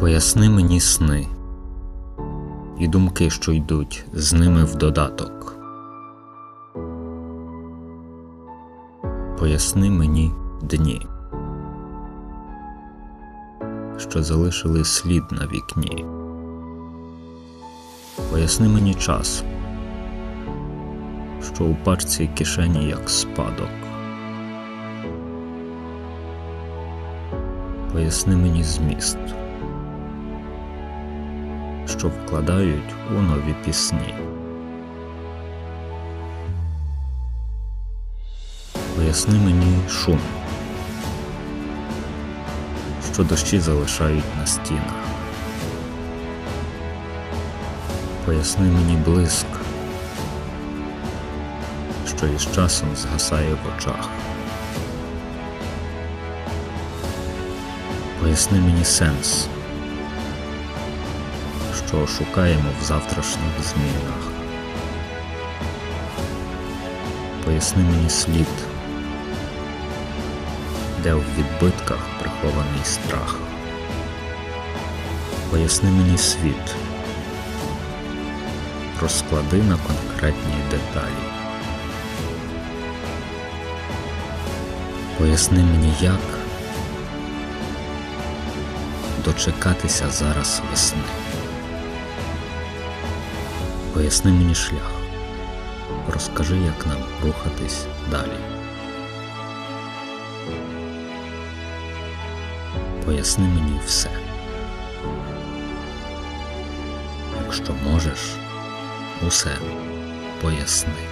Поясни мені сни і думки, що йдуть з ними в додаток. Поясни мені дні, що залишили слід на вікні. Поясни мені час, що у пачці кишені як спадок. Поясни мені зміст, що вкладають у нові пісні. Поясни мені шум, що дощі залишають на стінах. Поясни мені блиск, що із часом згасає в очах. Поясни мені сенс, що шукаємо в завтрашніх змінах. Поясни мені слід, де в відбитках прихований страх. Поясни мені світ, розклади на конкретні деталі. Поясни мені як дочекатися зараз весни. Поясни мені шлях, розкажи, як нам рухатись далі. Поясни мені все. Якщо можеш, усе поясни.